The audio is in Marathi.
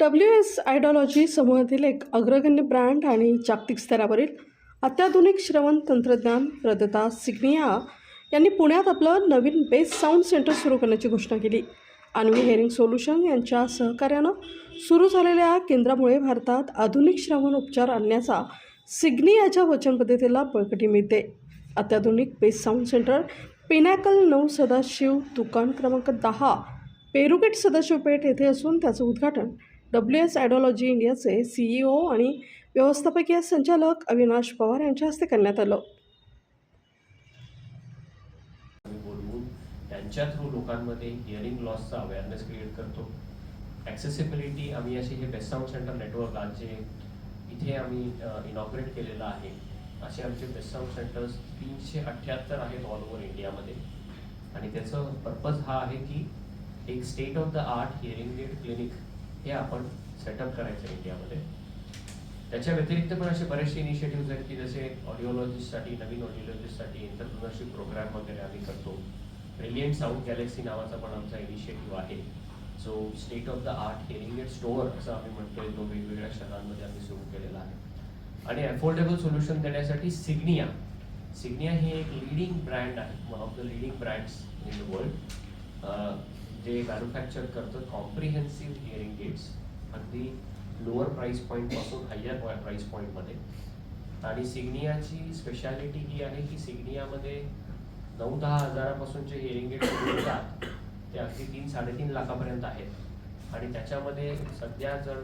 डब्ल्यू एस आयडॉलॉजी समूहातील एक अग्रगण्य ब्रँड आणि जागतिक स्तरावरील अत्याधुनिक श्रवण तंत्रज्ञान प्रदता सिग्निया यांनी पुण्यात आपलं नवीन बेस्ट साऊंड सेंटर सुरू करण्याची घोषणा केली. अन्वी हेअरिंग सोल्युशन यांच्या सहकार्यानं सुरू झालेल्या केंद्रामुळे भारतात आधुनिक श्रवण उपचार आणण्याचा सिग्नियाच्या वचनबद्धतेला बळकटी मिळते. अत्याधुनिक बेस्ट साऊंड सेंटर पिनॅकल नऊ सदाशिव दुकान क्रमांक दहा पेरुगेट सदाशिवपेठ येथे असून त्याचं उद्घाटन डब्ल्यू एस आयडॉलॉजी इंडियाचे सीईओ आणि व्यवस्थापकीय संचालक अविनाश पवार यांच्या हस्ते करण्यात आलं. आम्ही बोलवून त्यांच्या थ्रू लोकांमध्ये हिअरिंग लॉसचा अवेअरनेस क्रिएट करतो. ॲक्सेसिबिलिटी आम्ही असे हे बेस्ट साऊंड सेंटर नेटवर्क आज जे इथे आम्ही इनॉग्रेट केलेलं आहे असे आमचे बेस्ट साऊंड सेंटर्स तीनशे अठ्ठ्याहत्तर आहेत ऑल ओव्हर इंडियामध्ये आणि त्याचं पर्पज हा आहे की एक state of the art hearing aid clinic हे आपण सेटअप करायचं इंडियामध्ये त्याच्या व्यतिरिक्त पण असे बरेचसे इनिशिएटिव्ह आहेत की जसे ऑडिओलॉजिस्टसाठी नवीन ऑडिओलॉजिस्टसाठी एंटरप्रिनरशिप प्रोग्राम वगैरे आम्ही करतो. ब्रिलियंट साऊंड गॅलेक्सी नावाचा पण आमचा इनिशिएटिव्ह आहे. जो state of the art hearing aid store असं आम्ही म्हणतोय जो वेगवेगळ्या शहरांमध्ये आम्ही सुरू केलेला आहे. आणि अफोर्डेबल सोल्युशन देण्यासाठी सिग्निया सिग्निया ही एक लिडिंग ब्रँड आहे one of the leading brands in the world जे मॅन्युफॅक्चर करतं कॉम्प्रिहेन्सिव्ह हिअरिंग एड्स अगदी लोअर प्राईस पॉईंटपासून हायर प्राईस पॉईंटमध्ये आणि सिग्नियाची स्पेशालिटी ही आहे की सिग्नियामध्ये नऊ दहा हजारापासून जे हिअरिंग गेट्स मिळतात ते अगदी तीन साडेतीन लाखापर्यंत आहेत. आणि त्याच्यामध्ये सध्या जर